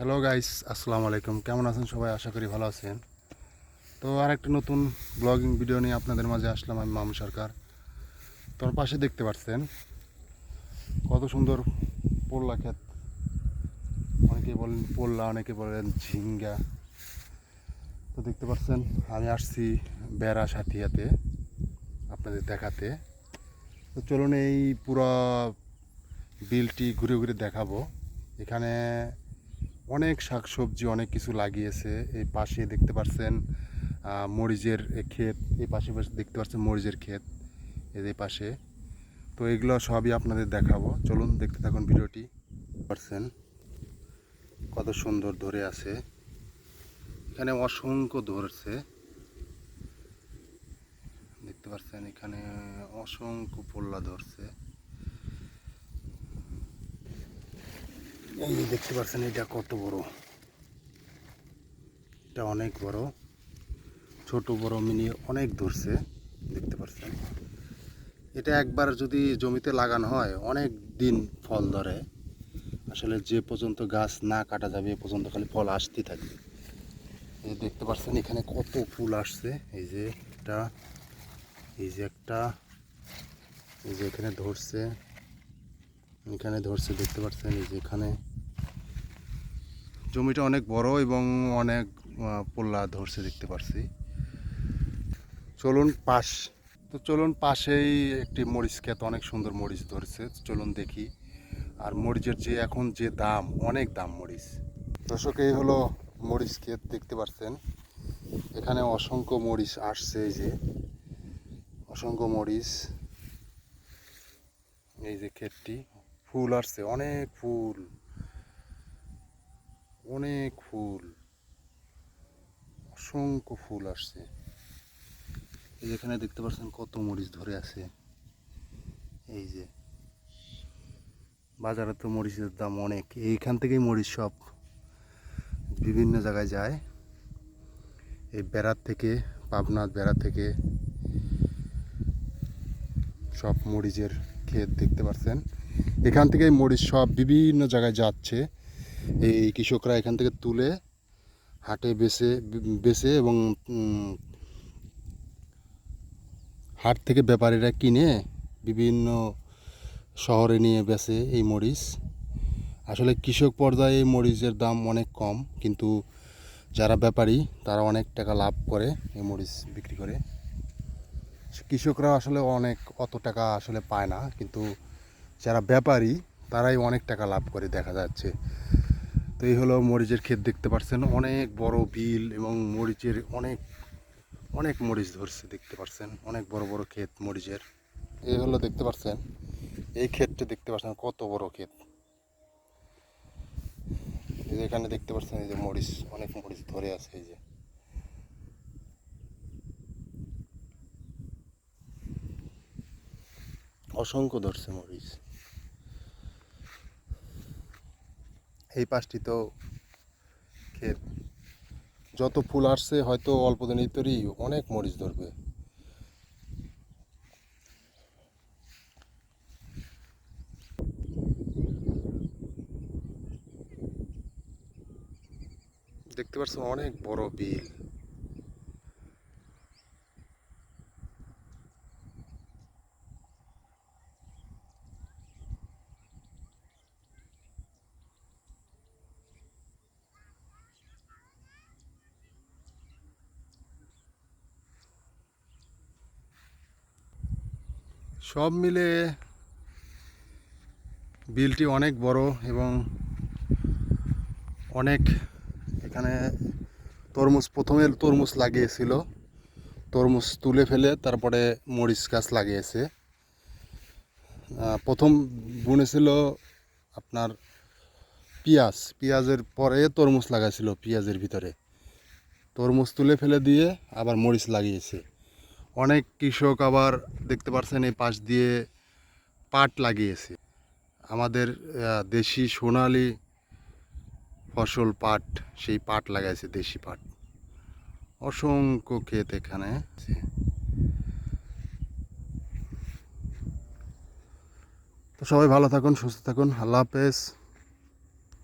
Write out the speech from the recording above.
Hello guys আসসালামু আলাইকুম কেমন আছেন সবাই? আশা করি ভালো আছেন। তো আর একটা নতুন ব্লগিং ভিডিও নিয়ে আপনাদের মাঝে আসলাম আমি, মামু সরকার। তোর পাশে দেখতে পাচ্ছেন, কত সুন্দর পোল্লা ক্ষেত। অনেকে বলেন পোল্লা, অনেকে বলেন ঝিঙ্গা। তো দেখতে পাচ্ছেন, আমি আসছি বেড়া সাথিয়াতে, আপনাদের দেখাতে। তো চলুন এই পুরো বিলটি ঘুরে ঘুরে দেখাবো। এখানে অনেক শাকসবজি, অনেক কিছু লাগিয়েছে। এই পাশে দেখতে পাচ্ছেন মরিচের ক্ষেত, এই পাশে দেখতে পাচ্ছেন মরিচের ক্ষেত যে পাশে। তো এগুলো সবই আপনাদের দেখাবো। চলুন দেখতে থাকুন ভিডিওটি। পারছেন কত সুন্দর ধরে আছে। এখানে অসংখ্য ধরছে। দেখতে পাচ্ছেন এখানে অসংখ্য পোল্লা ধরছে। এই যে দেখতে পাচ্ছেন, এটা কত বড়? এটা অনেক বড়। ছোট, বড়, মিনি অনেক ধরছে, দেখতে পাচ্ছেন। এটা একবার যদি জমিতে লাগানো হয়, অনেক দিন ফল ধরে। আসলে যে পর্যন্ত গাছ না কাটা যাবে, এ পর্যন্ত খালি ফল আসতেই থাকবে। এই দেখতে পাচ্ছেন, এখানে কত ফুল আসছে। এই যে একটা, এই যে একটা, এই যে এখানে ধরছে। এখানে ধরছে, দেখতে পাচ্ছেন, এই যে এখানে জমিটা অনেক বড় এবং অনেক পোল্লা ধরছে দেখতে পাচ্ছি চলুন পাশ, তো চলুন পাশেই একটি মরিচ ক্ষেত, অনেক সুন্দর মরিচ ধরছে। চলুন দেখি। আর মরিচের যে এখন যে দাম, অনেক দাম মরিচ। দর্শক, এই হলো মরিচ ক্ষেত, দেখতে পাচ্ছেন এখানে অসংখ্য মরিচ আসছে, এই যে। অসংখ্য মরিচ। এই যে ক্ষেতটি, ফুল আসছে, অনেক ফুল। অনেক ফুল, অসংখ্য ফুল আসছে। এই এখানে দেখতে পাচ্ছেন কত মরিচ ধরে আছে। এই যে বাজারে তো মরিচের দাম অনেক। এইখান থেকেই মরিচ সব বিভিন্ন জায়গায় যায়। এই বেড়ার থেকে, পাবনার বেড়া থেকে সব মরিচের ক্ষেত দেখতে পাচ্ছেন। এখান থেকে মরিচ সব বিভিন্ন জায়গায় যাচ্ছে। এই কৃষকরা এখান থেকে তুলে হাটে বেচে বেচে এবং হাট থেকে ব্যাপারীরা কিনে বিভিন্ন শহরে নিয়ে বেচে এই মরিচ। আসলে কৃষক পর্যায়ে এই মরিচের দাম অনেক কম, কিন্তু যারা ব্যাপারী তারা অনেক টাকা লাভ করে এই মরিচ বিক্রি করে। কৃষকরা আসলে অনেক, অত টাকা আসলে পায় না, কিন্তু যারা ব্যাপারী তারাই অনেক টাকা লাভ করে দেখা যাচ্ছে। তো এই হলো মরিচের ক্ষেত দেখতে পাচ্ছেন অনেক বড় বিল এবং মরিচের অনেক অনেক মরিচ ধরছে দেখতে পাচ্ছেন অনেক বড় বড় ক্ষেত মরিচের। এই হলো দেখতে পাচ্ছেন এই ক্ষেতটা দেখতে পাচ্ছেন কত বড় ক্ষেত। এই যে এখানে দেখতে পাচ্ছেন এই যে মরিচ, অনেক মরিচ ধরে আছে এই যে। অসংখ্য ধরছে মরিচ। এই পাশটি তো ক্ষেত। যত ফুল আসছে, হয়তো অল্প দিনের ভিতরেই অনেক মরিচ ধরবে। দেখতে পাচ্ছ, অনেক বড় বিল। সব মিলে বিলটি অনেক বড় এবং অনেক এখানে তরমুজ, প্রথমে তরমুজ লাগিয়েছিল। তরমুজ তুলে ফেলে তারপরে মরিচ গাছ লাগিয়েছে। প্রথম বুনেছিল আপনার পেঁয়াজ। পেঁয়াজের পরে তরমুজ লাগাইছিল পেঁয়াজের ভিতরে। তরমুজ তুলে ফেলে দিয়ে আবার মরিচ লাগিয়েছে। অনেক কৃষক আবার দেখতে পাচ্ছেন এই পাশ দিয়ে পাট লাগিয়েছে। আমাদের দেশি সোনালি ফসল পাট, সেই পাট লাগাইছে দেশি পাট। অসংখ্য ক্ষেত এখানে তো সবাই ভালো থাকুন, সুস্থ থাকুন। আল্লাহ হাফেজ।